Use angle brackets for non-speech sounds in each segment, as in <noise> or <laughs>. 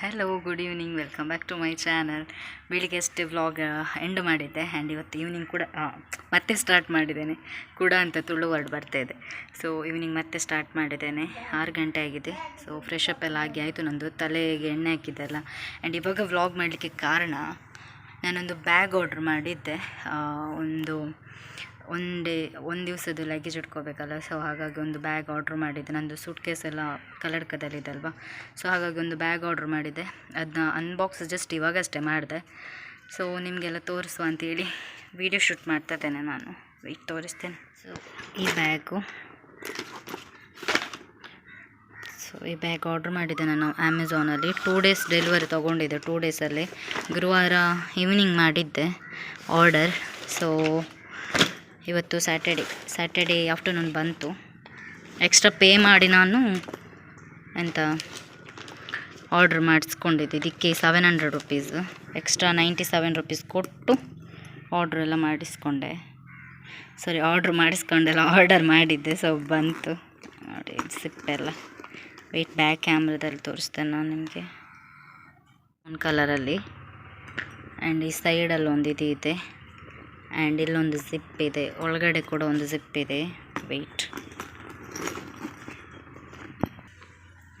Hello good evening welcome back to my channel ಬೆಳಿಗ್ಗೆ ಎಷ್ಟು vlog end ಮಾಡಿದ್ದೆ. And ಇವತ್ತು ಈವ್ನಿಂಗ್ ಕೂಡ ಮತ್ತೆ ಸ್ಟಾರ್ಟ್ ಮಾಡಿದ್ದೇನೆ. ಕೂಡ ಅಂತ ತುಳು ವರ್ಡ್ ಬರ್ತಾ ಇದೆ. ಸೊ ಈವ್ನಿಂಗ್ ಮತ್ತೆ ಸ್ಟಾರ್ಟ್ ಮಾಡಿದ್ದೇನೆ. ಆರು ಗಂಟೆ ಆಗಿದೆ. ಸೊ ಫ್ರೆಶ್ ಅಪ್ ಎಲ್ಲ ಆಗಿ ಆಯಿತು. ನಂದು ತಲೆಗೆ ಎಣ್ಣೆ ಹಾಕಿದ್ದೆಲ್ಲ ಆ್ಯಂಡ್ ಇವಾಗ ವ್ಲಾಗ್ ಮಾಡಲಿಕ್ಕೆ ಕಾರಣ, ನಾನೊಂದು ಬ್ಯಾಗ್ ಆರ್ಡ್ರ್ ಮಾಡಿದ್ದೆ. ಒಂದು ಒನ್ ಡೇ, ಒಂದು ದಿವಸದ್ದು ಲಗೇಜ್ ಇಟ್ಕೋಬೇಕಲ್ಲ. ಸೊ ಹಾಗಾಗಿ ಒಂದು ಬ್ಯಾಗ್ ಆರ್ಡ್ರ್ ಮಾಡಿದ್ದೆ. ನಂದು ಸೂಟ್ ಕೇಸ್ ಎಲ್ಲ ಕಲ್ಲಡ್ಕದಲ್ಲಿದೆ ಅಲ್ವಾ ಸೊ ಹಾಗಾಗಿ ಒಂದು ಬ್ಯಾಗ್ ಆರ್ಡ್ರ್ ಮಾಡಿದ್ದೆ. ಅದನ್ನ ಅನ್ಬಾಕ್ಸ್ ಜಸ್ಟ್ ಇವಾಗಷ್ಟೇ ಮಾಡಿದೆ. ಸೊ ನಿಮಗೆಲ್ಲ ತೋರಿಸುವ ಅಂತೇಳಿ ವೀಡಿಯೋ ಶೂಟ್ ಮಾಡ್ತಾ ಇದ್ದೇನೆ ನಾನು. ಈಗ ತೋರಿಸ್ತೇನೆ. ಸೊ ಈ ಬ್ಯಾಗು ಸೊ ಈ ಬ್ಯಾಗ್ ಆರ್ಡ್ರ್ ಮಾಡಿದ್ದೆ ನಾನು ಅಮೆಝಾನಲ್ಲಿ ಟೂ ಡೇಸ್ ಡೆಲಿವರಿ ತೊಗೊಂಡಿದ್ದೆ. ಟೂ ಡೇಸಲ್ಲಿ ಗುರುವಾರ ಈವ್ನಿಂಗ್ ಮಾಡಿದ್ದೆ ಆರ್ಡರ್ ಸೊ ಇವತ್ತು ಸ್ಯಾಟರ್ಡೆ ಸ್ಯಾಟರ್ಡೆ ಆಫ್ಟರ್ನೂನ್ ಬಂತು. ಎಕ್ಸ್ಟ್ರಾ ಪೇ ಮಾಡಿ ನಾನು ಎಂತ ಆರ್ಡ್ರ್ ಮಾಡಿಸ್ಕೊಂಡಿದ್ದೆ. ಇದಕ್ಕೆ seven hundred rupees extra ninety seven rupees ಕೊಟ್ಟು ಆರ್ಡ್ರ್ ಎಲ್ಲ ಮಾಡಿಸ್ಕೊಂಡೆ. ಸಾರಿ ಆರ್ಡ್ರ್ ಮಾಡಿಸ್ಕೊಂಡೆಲ್ಲ ಆರ್ಡರ್ ಮಾಡಿದ್ದೆ. ಸೊ ಬಂತು. ನೋಡಿ ಸಿಪ್ಪೆಲ್ಲ ವೆಯ್ಟ್ ಬ್ಯಾಕ್ ಕ್ಯಾಮ್ರಾದಲ್ಲಿ ತೋರಿಸ್ತೇನೆ ನಾನು ನಿಮಗೆ. ಒಂದು ಕಲರಲ್ಲಿ ಆ್ಯಂಡ್ ಈ ಸೈಡಲ್ಲಿ ಒಂದು ಇದು ಇದೆ ಆ್ಯಂಡ್ ಇಲ್ಲೊಂದು ಜಿಪ್ ಇದೆ. ಒಳಗಡೆ ಕೂಡ ಒಂದು ಜಿಪ್ ಇದೆ. ವೆಯ್ಟ್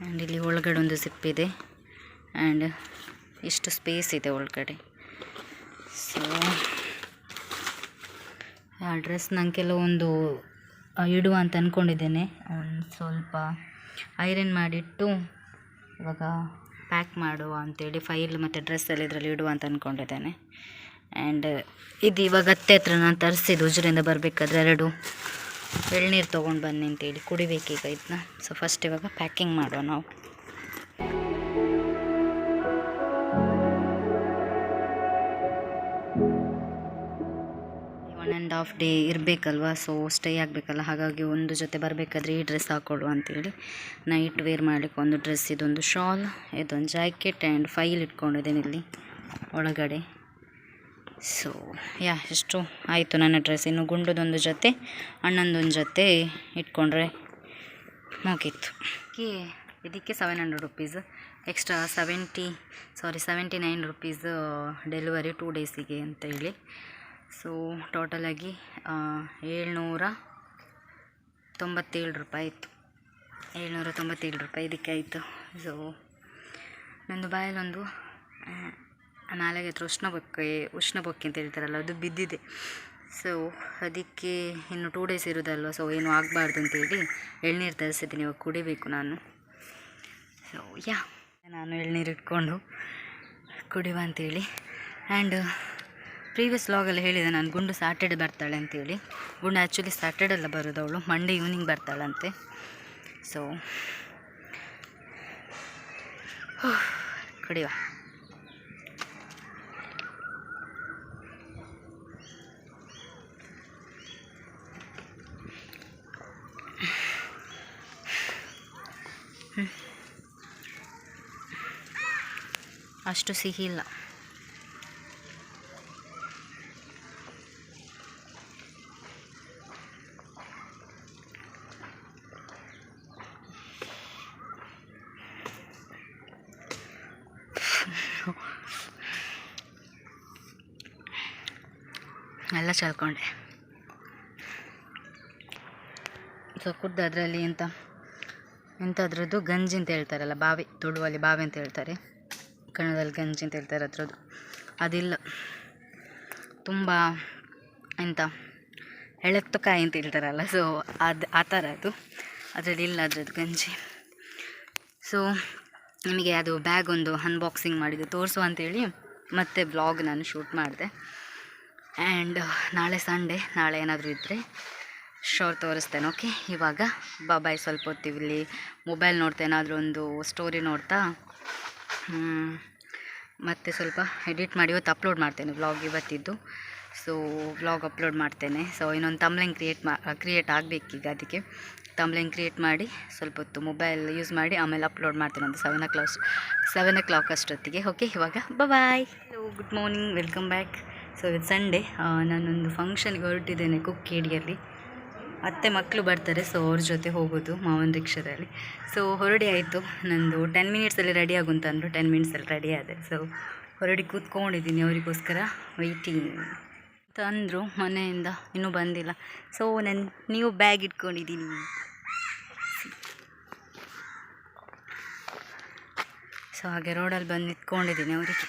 ಆ್ಯಂಡ್ ಇಲ್ಲಿ ಒಳಗಡೆ ಒಂದು ಜಿಪ್ ಇದೆ. ಆ್ಯಂಡ್ ಇಷ್ಟು ಸ್ಪೇಸ್ ಇದೆ ಒಳಗಡೆ. ಸೊ ಆ ಡ್ರೆಸ್ ನಾನು ಕೆಲವೊಂದು ಇಡುವ ಅಂತ ಅಂದ್ಕೊಂಡಿದ್ದೇನೆ ಒಂದು ಸ್ವಲ್ಪ ಐರನ್ ಮಾಡಿಟ್ಟು ಇವಾಗ ಪ್ಯಾಕ್ ಮಾಡುವ ಅಂತೇಳಿ ಫೈಲ್ ಮತ್ತು ಡ್ರೆಸ್ಸಲ್ಲಿ ಇದರಲ್ಲಿ ಇಡುವ ಅಂತ ಅಂದ್ಕೊಂಡಿದ್ದೇನೆ ಆ್ಯಂಡ್ ಇದು ಇವಾಗ ಅತ್ತೆ ಹತ್ರ ನಾನು ತರಿಸಿದ್ದು ಉಜ್ರಿಂದ ಬರಬೇಕಾದ್ರೆ ಎರಡು. ಎಳ್ನೀರು ತೊಗೊಂಡು ಬನ್ನಿ ಅಂತೇಳಿ ಕುಡಿಬೇಕೀಗ ಇದನ್ನ ಸೊ ಫಸ್ಟ್ ಇವಾಗ ಪ್ಯಾಕಿಂಗ್ ಮಾಡುವ ನಾವು. ಒನ್ ಆ್ಯಂಡ್ ಹಾಫ್ ಡೇ ಇರಬೇಕಲ್ವ ಸೊ ಸ್ಟೇ ಆಗಬೇಕಲ್ಲ. ಹಾಗಾಗಿ ಒಂದು ಜೊತೆ ಬರಬೇಕಾದ್ರೆ ಈ ಡ್ರೆಸ್ ಹಾಕ್ಕೊಡು ಅಂತೇಳಿ. ನೈಟ್ ವೇರ್ ಮಾಡಲಿಕ್ಕೆ ಒಂದು ಡ್ರೆಸ್ ಇದೊಂದು ಶಾಲ್ ಇದೊಂದು ಜಾಕೆಟ್ ಆ್ಯಂಡ್ ಫೈಲ್ ಇಟ್ಕೊಂಡಿದ್ದೇನೆ ಇಲ್ಲಿ, ಒಳಗಡೆ. ಸೊ ಯಾ ಎಷ್ಟು ಆಯಿತು, ನನ್ನ ಡ್ರೆಸ್ ಇನ್ನು ಗುಂಡದೊಂದು ಜೊತೆ ಅಣ್ಣಂದೊಂದು ಜೊತೆ ಇಟ್ಕೊಂಡ್ರೆ ಮುಗೀತು. ಇದಕ್ಕೆ seven hundred rupees extra seventy sorry seventy nine rupees delivery two ಡೇಸಿಗೆ ಅಂತ ಹೇಳಿ. ಸೊ ಟೋಟಲಾಗಿ ಏಳ್ನೂರ ತೊಂಬತ್ತೇಳು ರೂಪಾಯಿ ಇತ್ತು ಏಳ್ನೂರ ತೊಂಬತ್ತೇಳು ರೂಪಾಯಿ ಇದಕ್ಕೆ ಆಯಿತು. ಸೊ ನಂದು ಬಾಯಲ್ಲೊಂದು ನಾಳೆಗೆ ಹತ್ರ ಉಷ್ಣ ಬೊಕ್ಕೆ ಉಷ್ಣ ಬೊಕ್ಕೆ ಅಂತ ಹೇಳ್ತಾರಲ್ಲ, ಅದು ಬಿದ್ದಿದೆ. ಸೊ ಅದಕ್ಕೆ ಇನ್ನು ಟೂ ಡೇಸ್ ಇರೋದಲ್ವ? ಸೊ ಏನು ಆಗಬಾರ್ದು ಅಂತೇಳಿ ಎಳ್ನೀರು ತರಿಸಿದ್ದೀನಿ, ಇವಾಗ ಕುಡಿಬೇಕು ನಾನು. ಸೊ ಯಾ ನಾನು ಎಳ್ನೀರು ಇಟ್ಕೊಂಡು ಕುಡಿವ ಅಂತೇಳಿ ಆ್ಯಂಡ್ ಪ್ರೀವಿಯಸ್ ಲಾಗಲ್ಲಿ ಹೇಳಿದೆ, ನಾನು ಗುಂಡು ಸ್ಯಾಟರ್ಡೆ ಬರ್ತಾಳೆ ಅಂತೇಳಿ ಗುಂಡು ಆ್ಯಕ್ಚುಲಿ ಸ್ಯಾಟರ್ಡೆ ಎಲ್ಲ ಬರೋದು ಅವಳು ಮಂಡೇ ಈವ್ನಿಂಗ್ ಬರ್ತಾಳಂತೆ. ಸೊ <sighs> ಕುಡಿಯುವ ಅಷ್ಟು ಸಿಹಿ ಇಲ್ಲ. ಎಲ್ಲ ಚಲ್ಕೊಂಡೆ. ಸೊ ಕುಡ್ದು ಅದರಲ್ಲಿ ಎಂತ? ಎಂಥದ್ರದ್ದು ಗಂಜಿ ಅಂತ ಹೇಳ್ತಾರಲ್ಲ, ಬಾವಿ, ತುಳುವಲ್ಲಿ ಬಾವಿ ಅಂತ ಹೇಳ್ತಾರೆ. ಕನ್ನಡದಲ್ಲಿ ಗಂಜಿ ಅಂತ ಹೇಳ್ತಾರೆ ಅದರದ್ದು. ಅದಿಲ್ಲ. ತುಂಬ ಎಂಥ ಎಳೆತ್ತು ಕಾಯಿ ಅಂತ ಹೇಳ್ತಾರಲ್ಲ ಸೊ ಅದು, ಆ ಥರ ಅದು. ಅದರಲ್ಲಿ ಇಲ್ಲ ಅದರದ್ದು ಗಂಜಿ. ಸೊ ನಿಮಗೆ ಅದು ಬ್ಯಾಗ್ ಒಂದು ಅನ್ಬಾಕ್ಸಿಂಗ್ ಮಾಡಿದ್ದು ತೋರಿಸು ಅಂತೇಳಿ ಮತ್ತೆ ಬ್ಲಾಗ್ ನಾನು ಶೂಟ್ ಮಾಡಿದೆ. ಆ್ಯಂಡ್ ನಾಳೆ ಸಂಡೇ ನಾಳೆ ಏನಾದರೂ ಇದ್ದರೆ ಶೋರ್ ತೋರಿಸ್ತೇನೆ, ಓಕೆ? ಇವಾಗ ಬಾಯ್ ಸ್ವಲ್ಪ ಹೊತ್ತಿಗೆ ಇಲ್ಲಿ ಮೊಬೈಲ್ ನೋಡ್ತಾ ಏನಾದರೂ ಒಂದು ಸ್ಟೋರಿ ನೋಡ್ತಾ ಮತ್ತು ಸ್ವಲ್ಪ ಎಡಿಟ್ ಮಾಡಿ ಇವತ್ತು ಅಪ್ಲೋಡ್ ಮಾಡ್ತೇನೆ ವ್ಲಾಗ್ ಇವತ್ತಿದ್ದು. ಸೊ ವ್ಲಾಗ್ ಅಪ್ಲೋಡ್ ಮಾಡ್ತೇನೆ. ಸೊ ಇನ್ನೊಂದು ತಮ್ಲೈನ್ ಕ್ರಿಯೇಟ್ ಮಾ ಕ್ರಿಯೇಟ್ ಆಗಬೇಕೀಗ ಅದಕ್ಕೆ. ತಮ್ಲೈನ್ ಕ್ರಿಯೇಟ್ ಮಾಡಿ ಸ್ವಲ್ಪ ಹೊತ್ತು ಮೊಬೈಲ್ ಯೂಸ್ ಮಾಡಿ ಆಮೇಲೆ ಅಪ್ಲೋಡ್ ಮಾಡ್ತೇನೆ ಅಂತ seven o'clock seven o'clock ಅಷ್ಟೊತ್ತಿಗೆ, ಓಕೆ? ಇವಾಗ bye hello good morning welcome back so ಇದು ಸಂಡೇ ನಾನೊಂದು ಫಂಕ್ಷನ್ಗೆ ಹೊರಟಿದ್ದೇನೆ ಕುಕ್ಕೇಡಿಯಲ್ಲಿ ಅತ್ತೆ ಮಕ್ಕಳು ಬರ್ತಾರೆ ಸೊ ಅವ್ರ ಜೊತೆ ಹೋಗೋದು ಮಾವನ ರಿಕ್ಷಾದಲ್ಲಿ. ಸೊ ಹೊರಡಿ ಆಯಿತು ನಂದು ಟೆನ್ ಮಿನಿಟ್ಸಲ್ಲಿ ರೆಡಿ ಆಗು ಅಂತ ಅಂದರು ಟೆನ್ ಮಿನಿಟ್ಸಲ್ಲಿ ರೆಡಿ ಆದೆ. ಸೊ ಹೊರಡಿ ಕೂತ್ಕೊಂಡಿದ್ದೀನಿ ಅವರಿಗೋಸ್ಕರ ವೆಯ್ಟಿಂಗ್ ತಂದರು ಅಂದರು ಮನೆಯಿಂದ ಇನ್ನೂ ಬಂದಿಲ್ಲ. ಸೊ ನಾನು ನೀವು ಬ್ಯಾಗ್ ಇಟ್ಕೊಂಡಿದ್ದೀನಿ ಸೊ ಹಾಗೆ ರೋಡಲ್ಲಿ ಬಂದು ನಿಂತ್ಕೊಂಡಿದ್ದೀನಿ ಅವರಿಗೆ.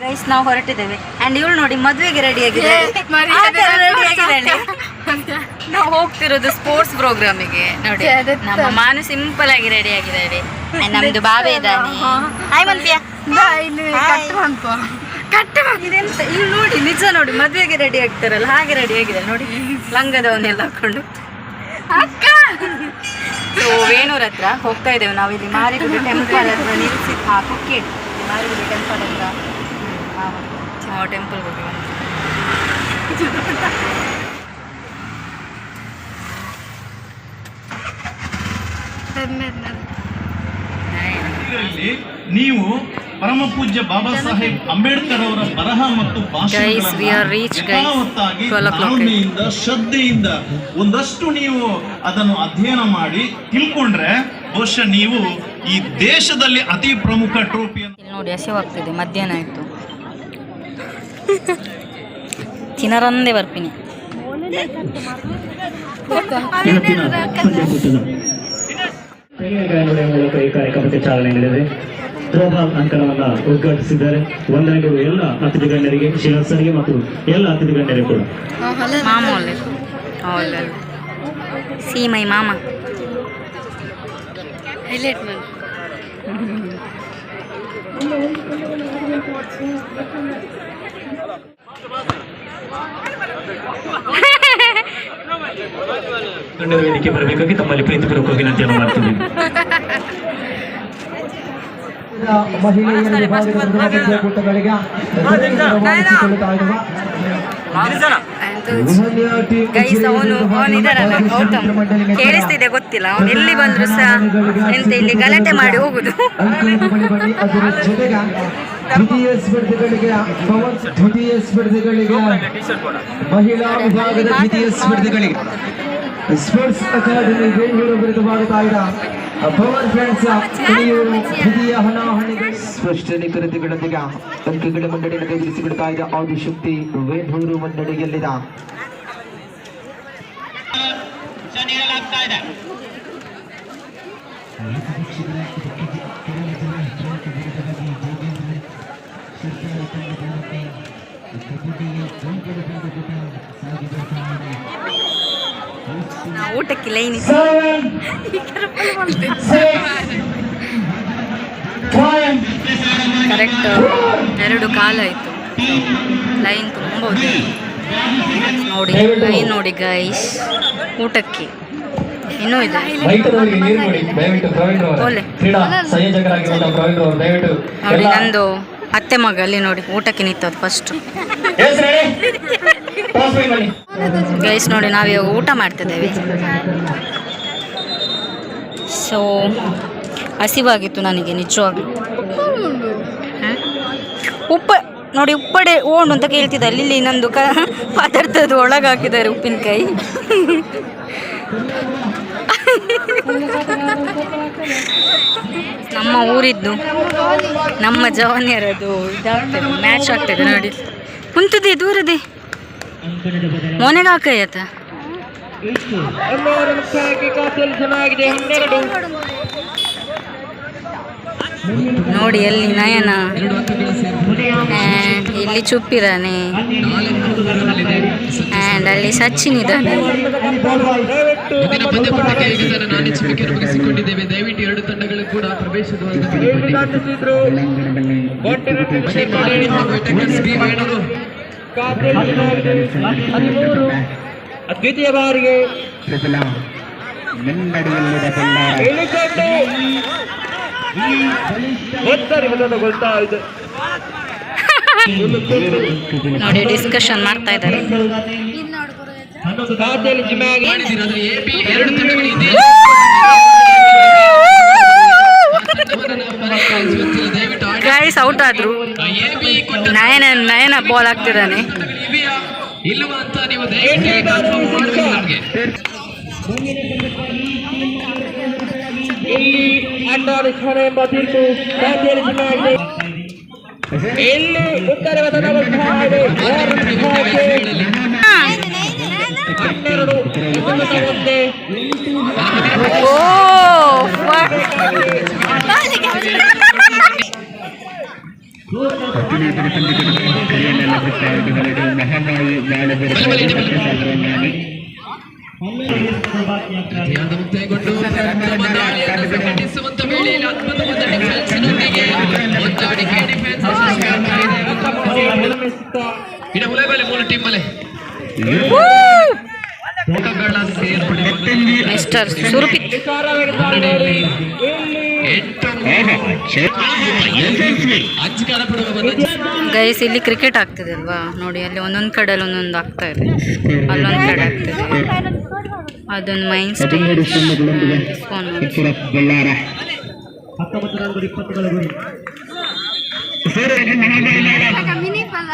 ಗೈಸ್ ನಾವು ಹೊರಟಿದ್ದೇವೆ. ಆ್ಯಂಡ್ ಇವಳು ನೋಡಿ ಮದುವೆಗೆ ರೆಡಿ ಆಗಿದೆ ನಾವು ಹೋಗ್ತಿರೋದು ಸ್ಪೋರ್ಟ್ಸ್ ಪ್ರೋಗ್ರಾಮಿಗೆ ನೋಡಿ ನಮ್ಮ ಮಾನು ಸಿಂಪಲ್ ಆಗಿ ರೆಡಿ ಆಗಿದ್ದಾಳೆ And ನಮ್ದು ಬಾವೆ ಇದ್ದಾನೆ. ಹಾಯ್ ಮಲ್ಪಿಯಾ ಇದೆಂತ? ಇಲ್ಲಿ ನೋಡಿ ನಿಜ ನೋಡಿ ಮದುವೆಗೆ ರೆಡಿ ಆಗ್ತಾರಲ್ಲ ಹಾಗೆ ರೆಡಿ ಆಗಿದೆ ನೋಡಿ. ಲಂಗದವನ್ನೆಲ್ಲ ಹಾಕೊಂಡು. ಸೊ ವೇಣೂರ್ ಹತ್ರ ಹೋಗ್ತಾ ಇದ್ದೇವೆ. ನಾವು ಇಲ್ಲಿ ಮಾರಿಗುಡಿ ಟೆಂಪಲ್ ಹತ್ರ ನಿಲ್ಲಿಸಿ ಹಾ ಕುಕ್ಕೆ ಮಾರಿಗುಡಿ ಟೆಂಪಲ್ ಹತ್ರ. ಟೆಂಪಲ್ ಹೋಗಿ ಬಂದ್ವಿ. ಇದರಲ್ಲಿ ನೀವು ಪರಮ ಪೂಜ್ಯ ಬಾಬಾ ಸಾಹೇಬ್ ಅಂಬೇಡ್ಕರ್ ಅವರ ಬರಹ ಮತ್ತು ಭಾಷೆಯಿಂದ we are reached, guys. ಯಥಾವತ್ತಾಗಿ 12 o'clock. ತಾಳ್ಮೆಯಿಂದ ಶ್ರದ್ಧೆಯಿಂದ ಒಂದಷ್ಟು ನೀವು ಅದನ್ನು ಅಧ್ಯಯನ ಮಾಡಿ ತಿಳ್ಕೊಂಡ್ರೆ ಬಹುಶಃ ನೀವು ಈ ದೇಶದಲ್ಲಿ ಅತಿ ಪ್ರಮುಖ ಟ್ರೋಫಿ ನೋಡಿ ಹಸಿವಾಗ್ತಿದೆ ಮಧ್ಯಾಹ್ನ ಆಯ್ತು. ತಿನ್ನರಂದೇ ಬರ್ತೀನಿ. ಇವತ್ತಿನ ಪಂದ್ಯಕೂಟದ ಕೈಯ ಗಾಯಗಳ ಮೂಲಕ ಈ ಕಾರ್ಯಕ್ರಮಕ್ಕೆ ಚಾಲನೆ ನೀಡಿದೆ ಥ್ರೋಬಾಲ್ ಅಂಕಣವನ್ನ ಉದ್ಘಾಟಿಸಿದ್ದಾರೆ ವಂದನೆಗಳು ಎಲ್ಲ ಅತಿಥಿ ಗಣ್ಯರಿಗೆ ಶಿರಸ್ಸರಿಗೆ ಮತ್ತು ಎಲ್ಲ ಅತಿಥಿ ಗಣ್ಯರಿಗೆ ಕೂಡ ಮಾಮ ಒಳ್ಳೆ ಒಳ್ಳೆ ಸಿ ಮೈ ಮಾಮ ಹೈಲೈಟ್ ಮಾಡಿ ಗಣ್ಯರ ವೇದಿಕೆ ಬರಬೇಕಾಗಿ ತಮ್ಮಲ್ಲಿ ಪ್ರೀತಿಪೂರ್ವಕ ವಿನಂತಿಯನ್ನು ಮಾಡ್ತೀವಿ ಮಹಿಳೆಯರ ವಿಭಾಗದ ಪ್ರಥಮ ಪಂದ್ಯಕೂಟಗಳಿಗೆ ರವಾನಿಸಿಕೊಳ್ಳುತ್ತಾ ಇರುವ ಗೈಸ್ ಅವನು ಅವನಿದಾರಲ್ಲ ಗೌತಮ್ ಕೇಳಿಸ್ತಿದೆ ಗೊತ್ತಿಲ್ಲ. ಅವನು ಎಲ್ಲಿ ಬಂದ್ರು ಸಹ ಎಂತ ಇಲ್ಲಿ ಗಲಾಟೆ ಮಾಡಿ ಹೋಗುದು. ಅಂಕಣದ ಬಳಿ ಬನ್ನಿ ಅದರ ಜೊತೆಗೆ ದ್ವಿತೀಯ ಸ್ಪರ್ಧೆಗಳಿಗೆ, ಪವನ್ ದ್ವಿತೀಯ ಸ್ಪರ್ಧೆಗಳಿಗೆ, ಮಹಿಳಾ ವಿಭಾಗದ ದ್ವಿತೀಯ ಸ್ಪರ್ಧೆಗಳಿಗೆ. ಸ್ಪೋರ್ಟ್ಸ್ ಅಕಾಡೆಮಿ ಬೆಂಗಳೂರು ವಿರುದ್ಧವಾಗುತ್ತಾ ಇದ್ದ ಪವರ್ ಫ್ರೆಂಡ್ಸ್ ಕುಣಿಯೂರು ದ್ವಿತೀಯ ಹಣಾಹಣಿಗಳು ಸ್ಪಷ್ಟ ನಿಖರತೆಗಳೊಂದಿಗೆ ಅಂಕಗಳ ಮಂಡಳಿಯನ್ನು ಕೈಬಿಡಿಸಿಬಿಡ್ತಾ ಇದೆ ಆದಿಶಕ್ತಿ ವೇಣೂರು ಮಂಡಳಿಯಲ್ಲಿದೆ ನಾವು ಊಟಕ್ಕೆ ಲೈನ್ ಕರೆಕ್ಟ್ ಎರಡು ಕಾಲ ಕಾಲಾಯಿತು ಲೈನ್ ತುಂಬ. ನೋಡಿ ಲೈನ್ ನೋಡಿ ಗೈಸ್ ಊಟಕ್ಕೆ. ಇನ್ನೂ ಇದೆ ನೋಡಿ ನಂದು ಅತ್ತೆ ಮಗ ಅಲ್ಲಿ ನೋಡಿ ಊಟಕ್ಕೆ ನಿಂತದ್ದು ಫಸ್ಟ್ ಗೈಸ್ ನೋಡಿ ನಾವಿವಾಗ ಊಟ ಮಾಡ್ತಿದ್ದೇವೆ. ಸೊ ಹಸಿವಾಗಿತ್ತು ನನಗೆ ನಿಜವಾಗ್ಲೂ? ಉಪ್ಪ ನೋಡಿ ಉಪ್ಪಡೆ ಓಣು ಅಂತ ಕೇಳ್ತಿದ್ದ. ಇಲ್ಲಿ ನಂದು ಕ ಪದಾರ್ಥದ ಒಳಗೆ ಹಾಕಿದ್ದಾರೆ ಉಪ್ಪಿನಕಾಯಿ. ನಮ್ಮ ಊರಿದ್ದು, ನಮ್ಮ ಜವಾನಿಯರದು ಇದಾಗ್ತದೆ ಮ್ಯಾಚ್ ಆಗ್ತದೆ ನೋಡಿ. ಕುಂತದೆ, ದೂರದೆ. ಮೊನೆಗೆ ನೋಡಿ ಎಲ್ಲಿ ನಯನ. ಇಲ್ಲಿ ಚುಪ್ಪಿದಾನೆ. ಆ್ಯಂಡ್ ಅಲ್ಲಿ ಸಚಿನ್ ಇದ್ದಾನೆ ಮುಗಿಸಿಕೊಂಡಿದ್ದೇವೆ ದಯವಿಟ್ಟು ಎರಡು ತಂಡಗಳು ಕೂಡ ದ್ವಿತೀಯ ಬಾರಿಗೆ ಗೊತ್ತಾ ಇದೆ. ನೋಡಿ ಡಿಸ್ಕಷನ್ ಮಾಡ್ತಾ ಇದ್ದಾರೆ. ಗೈಸ್ ಔಟ್ ಆದ್ರು. ನಯನ ನಯನ ಬಾಲ್ ಆಗ್ತಿದ್ದಾನೆ ಇಲ್ಲಿ ಅಂಡಾರಿಕ್ಷಣ ಎಂಬ ತೀರ್ಪು ಇಲ್ಲಿ ಉತ್ತರವಾದ ಹನ್ನೆರಡು ಒಂದೇ ಓ ಧ್ಯಾನ ಮುಕ್ತಾಯಗೊಂಡು ತಮ್ಮ ದಾಳಿಯನ್ನು ಸಂಘಟಿಸುವಂತ ವೇಳೆಯಲ್ಲಿ ಅದ್ಭುತವಾದ ಡಿಫೆನ್ಸ್ನೊಂದಿಗೆ ಹೊಂದಾಣಿಕೆ ಡಿಫೆನ್ಸ್ ಇಡ ಉಲೆಬಲೆ ಮೂಲ ಟೀಮ್ ಸೇರ್ಪಡೆ ಮಿಸ್ಟರ್ ಸುರುಪಿ ಮುನ್ನಡೆಯಲ್ಲಿ ಎಂಟು ಅಂಚಿಕಾರ ಪಡುವ ಗೈಸ್ ಇಲ್ಲಿ ಕ್ರಿಕೆಟ್ ಆಗ್ತಿದೆ ಅಲ್ವಾ? ನೋಡಿ ಅಲ್ಲಿ ಒಂದೊಂದು ಕಡೆಯಲ್ಲಿ ಒಂದೊಂದು ಆಗ್ತಾ ಇದೆ. ಅಲ್ಲೊಂದು ಕಡೆ ಆಗ್ತಿದೆ. ಅದೊಂದು ಮೈನ್ ಸ್ಟೇನ್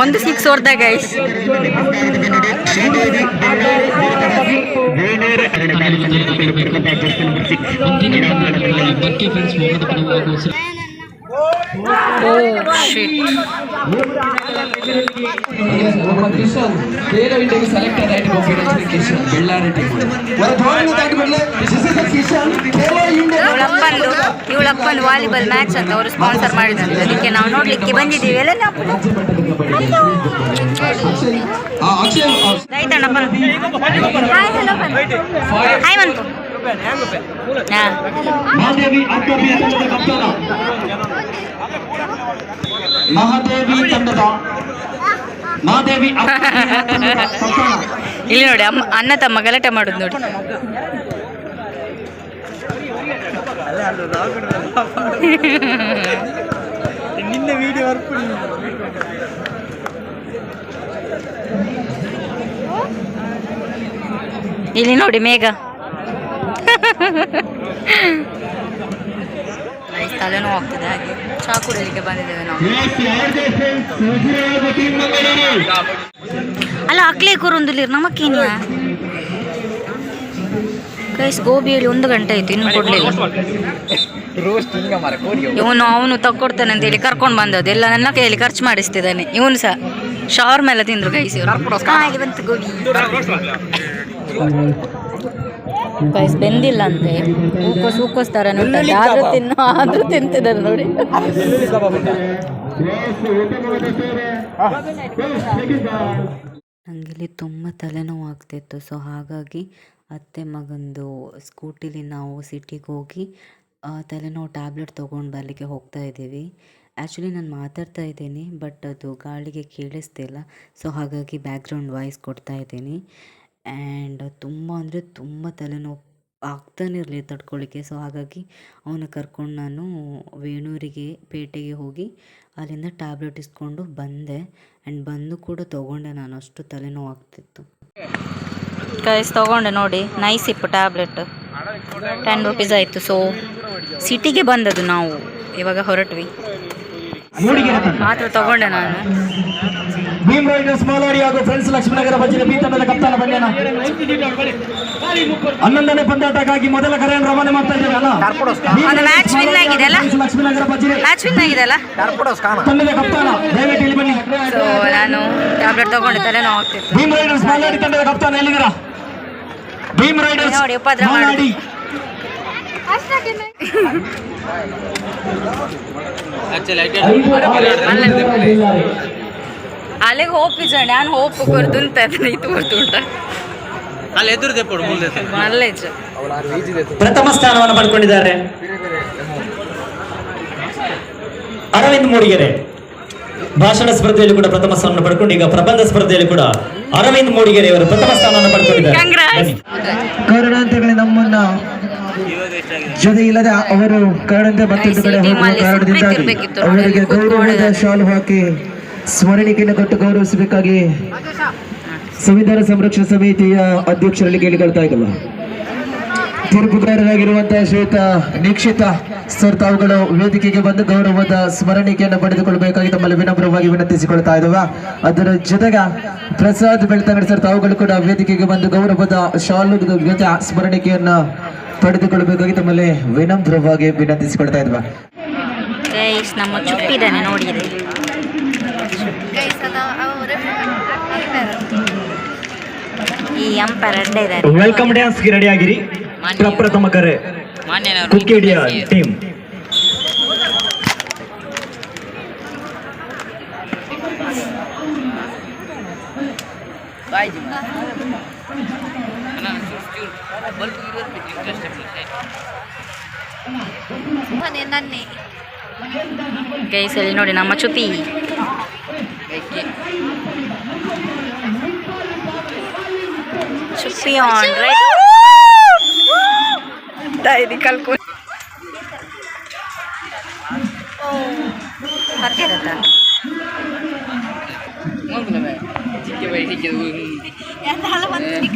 ಒಂದು ಸಿಕ್ಸ್ ಹೊಡೆದ ಗೈಸ್ ಓ ವಾಲಿಬಾಲ್ ಮ್ಯಾಚ್ ಅಂತ ಅವರು ಸ್ಪಾನ್ಸರ್ ಮಾಡಿದಂತೆ ಅದಕ್ಕೆ ನಾವು ನೋಡ್ಲಿಕ್ಕೆ ಬಂದಿದ್ದೀವಿ. ಹಾಯ್ ಮಂತು. ಹಾಂ. ಮಹಾದೇವಿ ತಂಡದ ಮಹಾದೇವಿ ತಂಡದ ಕಪ್ತಾನ ಇಲ್ಲಿ ನೋಡಿ ಅಮ್ಮ ಅಣ್ಣ ತಮ್ಮ ಗಲಾಟೆ ಮಾಡೋದು ನೋಡಿ ಇಲ್ಲಿ ನೋಡಿ ಮೇಘ Guys, ತಲೆನೋವು ಆಗ್ತಿದೆ ಹಾಗೆ ಚಹಾ ಕುಡಿಯಲಿಕ್ಕೆ ಬಂದಿದ್ದೇವೆ ನಾವು ಅಲ್ಲ ಅಕ್ಲೇ ಕೂರೊಂದಿಲ್ಲ ನಮಕ್ಕೇನಿಯ ಕೈಸ್ ಹೇಳಿ ಒಂದು ಗಂಟೆ ಆಯ್ತು ಇನ್ನು ಕೊಡ್ಲಿಲ್ಲ. ಇವನು ಅವನು ತಗೊಡ್ತಾನೆ ಅಂತ ಹೇಳಿ ಕರ್ಕೊಂಡು ಬಂದದ್ದು. ಎಲ್ಲ ನನ್ನ ಕೈಯಲ್ಲಿ ಖರ್ಚು ಮಾಡಿಸ್ತಿದ್ದಾನೆ. ಇವನು ಸಹ. ಶಾವರ್ ಮೇಲೆ ತಿಂದ್ರು ಕೈಸಿ ಇವರು. ಹಾಗೆ ಬಂತು ಗೋಬಿ. ಗೈಸ್ ಬೆಂದಿಲ್ಲ ಅಂದ್ರೆ ಹೂಕೋಸ್ ಹೂಕೋಸ್ ತರ ನೋಡಿ ಆದ್ರೂ ತಿನ್ನು ಆದ್ರೂ ತಿಂತಿದ್ದಾರೆ ನೋಡಿ. ನನಗಿಲ್ಲಿ ತುಂಬ ತಲೆನೋವು ಆಗ್ತಿತ್ತು ಸೊ ಹಾಗಾಗಿ ಅತ್ತೆ ಮಗಂದು ಸ್ಕೂಟಿಲಿ ನಾವು ಸಿಟಿಗೆ ಹೋಗಿ ತಲೆನೋವು ಟ್ಯಾಬ್ಲೆಟ್ ತೊಗೊಂಡು ಬರಲಿಕ್ಕೆ ಹೋಗ್ತಾ ಇದ್ದೀವಿ. ಆ್ಯಕ್ಚುಲಿ ನಾನು ಮಾತಾಡ್ತಾ ಇದ್ದೀನಿ ಬಟ್ ಅದು ಗಾಳಿಗೆ ಕೇಳಿಸ್ತಿಲ್ಲ. ಸೊ ಹಾಗಾಗಿ ಬ್ಯಾಕ್ಗ್ರೌಂಡ್ ವಾಯ್ಸ್ ಕೊಡ್ತಾ ಇದ್ದೀನಿ. ಆ್ಯಂಡ್ ತುಂಬ ಅಂದರೆ ತುಂಬ ತಲೆನೋವು ಆಗ್ತಾನೆ ಇರಲಿ ತಡ್ಕೊಳ್ಳಿಕ್ಕೆ ಸೊ ಹಾಗಾಗಿ ಅವನ್ನ ಕರ್ಕೊಂಡು ನಾನು ವೇಣೂರಿಗೆ ಪೇಟೆಗೆ ಹೋಗಿ ಅಲ್ಲಿಂದ ಟ್ಯಾಬ್ಲೆಟ್ ಇಸ್ಕೊಂಡು ಬಂದೆ. ಆ್ಯಂಡ್ ಬಂದು ಕೂಡ ತೊಗೊಂಡೆ ನಾನು ಅಷ್ಟು ತಲೆನೋವು ಆಗ್ತಿತ್ತು. ಕೈಸ್ ತೊಗೊಂಡೆ ನೋಡಿ ನೈಸ್ ಇಪ್ಪು ಟ್ಯಾಬ್ಲೆಟ್. ಟೆನ್ ರುಪೀಸ್ ಆಯಿತು. ಸೊ ಸಿಟಿಗೆ ಬಂದದ್ದು ನಾವು ಇವಾಗ ಹೊರಟ್ವಿ. ಮಾತ್ರ ತಗೊಂಡೆ ನಾನು. ಭೀಮ್ ರೈಡರ್ಸ್ ಮಾಲಾಡಿ ಹಾಗೂ ಫ್ರೆಂಡ್ಸ್ ಲಕ್ಷ್ಮೀನಗರ ಬಜ್ಜಿನ ಬಿ ತಂಡದ ಕಪ್ತಾನ ಬಂದ್ಯಾನ ಹನ್ನೊಂದನೇ ಪಂದ್ಯಾಟಕ್ಕಾಗಿ ಮೊದಲ ಕರೆಯನ್ನು ರವಾನೆ ಮಾಡ್ತಾ? ಫ್ರೆಂಡ್ಸ್ ಲಕ್ಷ್ಮೀನಗರ ಭಜನೆ. ಮ್ಯಾಚ್ ವಿನ್ ಆಗಿದೆ ಅಲ್ಲ? ತಂಡದ ಕಪ್ತಾನ ದಯವಿಟ್ಟು ಇಲ್ಲಿ ಬನ್ನಿ. ನಾನು ಟ್ಯಾಬ್ಲೆಟ್ ಭೀಮ್ ರೈಡರ್ಸ್ ಮಾಲಾಡಿ ತಂಡದ ಕಪ್ತಾನ ಎಲ್ಲಿದ್ದೀರಾ? ಭೀಮ್ ರೈಡರ್ಸ್. ಮಾಲಾಡಿ. ಐದು ಗೆಲ್ಲುತ್ತಾರೆ. ಅಲ್ಲಿಗೆ ಹೋಪ್ ನಾನ್ ನಾನು ಹೋಪ್ ಇದು ಅಲ್ಲಿ ಮುಂದೆ ಇಜ್ಜ ಪ್ರಥಮ ಸ್ಥಾನವನ್ನು ಪಡ್ಕೊಂಡಿದ್ದಾರೆ. ಅರವಿಂದ್ ಮೂಡಿಗೆರೆ. ಭಾಷಣ ಸ್ಪರ್ಧೆಯಲ್ಲಿ ಕೂಡ ಪ್ರಥಮ ಸ್ಥಾನವನ್ನು ಪಡ್ಕೊಂಡು ಈಗ ಪ್ರಬಂಧ ಸ್ಪರ್ಧೆಯಲ್ಲಿ ಕೂಡ ಅರವಿಂದ್ ಮೂಡಿಗೆರೆ ಅವರು ಪ್ರಥಮ ಸ್ಥಾನವನ್ನು ಪಡ್ಕೊಂಡಿದ್ದಾರೆ. ಕಾರಣಾಂತರಗಳು ನಮ್ಮನ್ನ ಜೊತೆ ಇಲ್ಲದೆ ಅವರು ಕಾರಣಂತೆ ಮತ್ತೊಂದು ಕಡೆ ಹೋಗುವ ಕಾರಣದಿಂದಾಗಿ ಅವರಿಗೆ ಗೌರವದ ಶಾಲು ಹಾಕಿ ಸ್ಮರಣಿಕೆಯನ್ನು ಕೊಟ್ಟು ಗೌರವಿಸಬೇಕಾಗಿ ಸಂವಿಧಾನ ಸಂರಕ್ಷಣಾ ಸಮಿತಿಯ ಅಧ್ಯಕ್ಷರಲ್ಲಿ ಕೇಳಿಕೊಳ್ತಾ ಇದ್ದಲ್ಲ ತೀರ್ಪುಗಾರರಾಗಿರುವಂತಹ ಶ್ವೇತ, ನಿಕ್ಷಿತ ಸರ್ ತಾವುಗಳು ವೇದಿಕೆಗೆ ಬಂದು ಗೌರವದ ಸ್ಮರಣಿಕೆಯನ್ನು ಪಡೆದುಕೊಳ್ಳಬೇಕಾಗಿ ತಮ್ಮಲ್ಲಿ ವಿನಮ್ರವಾಗಿ ವಿನಂತಿಸಿಕೊಳ್ತಾ ಇದ್ದಾವ. ಅದರ ಜೊತೆಗೆ ಪ್ರಸಾದ್ ಬೆಳ್ತಂಗಡಿ ಸರ್ ತಾವುಗಳು ಕೂಡ ವೇದಿಕೆಗೆ ಬಂದು ಗೌರವದ ಶಾಲು ಜೊತೆ ಸ್ಮರಣಿಕೆಯನ್ನು ಪಡೆದುಕೊಳ್ಳಬೇಕಾಗಿ ತಮ್ಮಲ್ಲಿ ವಿನಮ್ರವಾಗಿ ವಿನಂತಿಸಿಕೊಳ್ತಾ ಇದ್ವಾ ನಮ್ಮ ಚುಪ್ಪಿದ್ದಾನೆ ನೋಡಿದೆ ಈ ಡ್ಯಾನ್ಸ್ಗೆ ವೆಲ್ಕಮ್ ರೆಡಿ ಆಗಿರಿ ಪ್ರಪ್ರಥಮ ಕರೆ. ಕುಕ್ಕಿಡಿಯ ಟೀಮ್ ಗೈಸ್ ಅಲ್ಲಿ ನೋಡಿ ನಮ್ಮ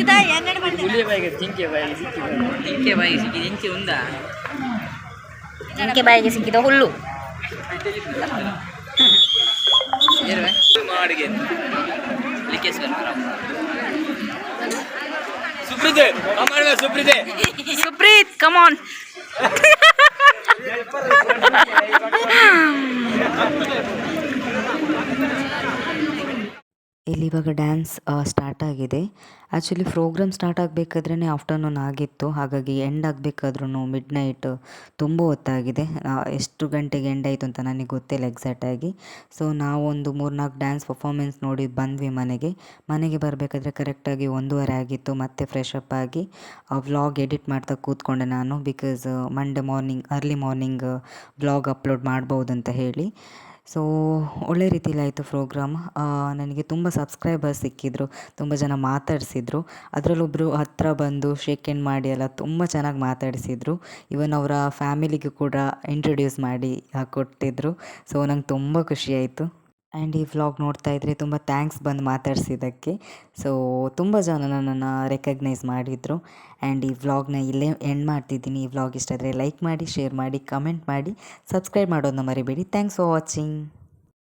ಬಾಯಿ ಹುಲಿಯ ಬಾಯಿಗೆ ಬಾಯಿಗೆ ಬಾಯಿಗೆ ಸಿಕ್ಕಿದ್ದು ಜಿಂಕೆ ಉಂದಾ ಜಿಂಕೆ ಬಾಯಿಗೆ ಸಿಕ್ಕಿದ ಹುಲ್ಲು. ಮಾಡಿಗೆ ಸುಪ್ರೀತ್ ಸುಪ್ರೀತೆ. ಸುಪ್ರೀತೆ ಸುಪ್ರೀತ್ ಕಮಾನ್ <laughs> ಇಲ್ಲಿ ಇವಾಗ ಡ್ಯಾನ್ಸ್ ಸ್ಟಾರ್ಟ್ ಆಗಿದೆ. ಆ್ಯಕ್ಚುಲಿ ಪ್ರೋಗ್ರಾಮ್ ಸ್ಟಾರ್ಟ್ ಆಗಬೇಕಾದ್ರೇ ಆಫ್ಟರ್ನೂನ್ ಆಗಿತ್ತು. ಹಾಗಾಗಿ ಎಂಡ್ ಆಗಬೇಕಾದ್ರೂ ಮಿಡ್ ನೈಟ್ ತುಂಬ ಹೊತ್ತಾಗಿದೆ. ಎಷ್ಟು ಗಂಟೆಗೆ ಎಂಡ್ ಆಯಿತು ಅಂತ ನನಗೆ ಗೊತ್ತಿಲ್ಲ ಎಕ್ಸಾಕ್ಟಾಗಿ ಸೊ ನಾವೊಂದು ಮೂರ್ನಾಲ್ಕು ಡ್ಯಾನ್ಸ್ ಪರ್ಫಾರ್ಮೆನ್ಸ್ ನೋಡಿ ಬಂದ್ವಿ ಮನೆಗೆ. ಮನೆಗೆ ಬರಬೇಕಾದ್ರೆ ಕರೆಕ್ಟಾಗಿ ಒಂದೂವರೆ ಆಗಿತ್ತು. ಮತ್ತೆ ಫ್ರೆಶ್ ಅಪ್ ಆಗಿ ವ್ಲಾಗ್ ಎಡಿಟ್ ಮಾಡ್ತಾ ಕೂತ್ಕೊಂಡೆ ನಾನು because Monday morning early morning vlog upload ಮಾಡ್ಬೋದಂತ ಹೇಳಿ. ಸೊ ಒಳ್ಳೆ ರೀತಿಯಲ್ಲಾಯಿತು ಪ್ರೋಗ್ರಾಮ್ ನನಗೆ ತುಂಬ ಸಬ್ಸ್ಕ್ರೈಬರ್ಸ್ ಸಿಕ್ಕಿದ್ರು, ತುಂಬ ಜನ ಮಾತಾಡಿಸಿದ್ರು. ಅದರಲ್ಲೊಬ್ಬರು ಹತ್ತಿರ ಬಂದು ಶೇಕ್ ಎಂಡ್ ಮಾಡಿ ಎಲ್ಲ ತುಂಬ ಚೆನ್ನಾಗಿ ಮಾತಾಡಿಸಿದ್ರು. ಈವನ್ ಅವರ ಫ್ಯಾಮಿಲಿಗೂ ಕೂಡ ಇಂಟ್ರೊಡ್ಯೂಸ್ ಮಾಡಿ ಕೊಟ್ಟಿದ್ದರು ಸೊ ನಂಗೆ ತುಂಬ ಖುಷಿಯಾಯಿತು ಆ್ಯಂಡ್ ಈ ವ್ಲಾಗ್ ನೋಡ್ತಾ ಇದ್ರೆ ತುಂಬ ಥ್ಯಾಂಕ್ಸ್ ಬಂದು ಮಾತಾಡ್ಸಿದ್ದಕ್ಕೆ. ಸೊ ತುಂಬ ಜನ ನನ್ನನ್ನು ರೆಕಗ್ನೈಸ್ ಮಾಡಿದರು. ಆ್ಯಂಡ್ ಈ ವ್ಲಾಗ್ನ ಇಲ್ಲೇ ಎಂಡ್ ಮಾಡ್ತಿದ್ದೀನಿ. ಈ ವ್ಲಾಗ್ ಇಷ್ಟ ಆದರೆ ಲೈಕ್ ಮಾಡಿ ಶೇರ್ ಮಾಡಿ ಕಮೆಂಟ್ ಮಾಡಿ ಸಬ್ಸ್ಕ್ರೈಬ್ ಮಾಡೋದನ್ನ ಮರಿಬೇಡಿ. Thanks for watching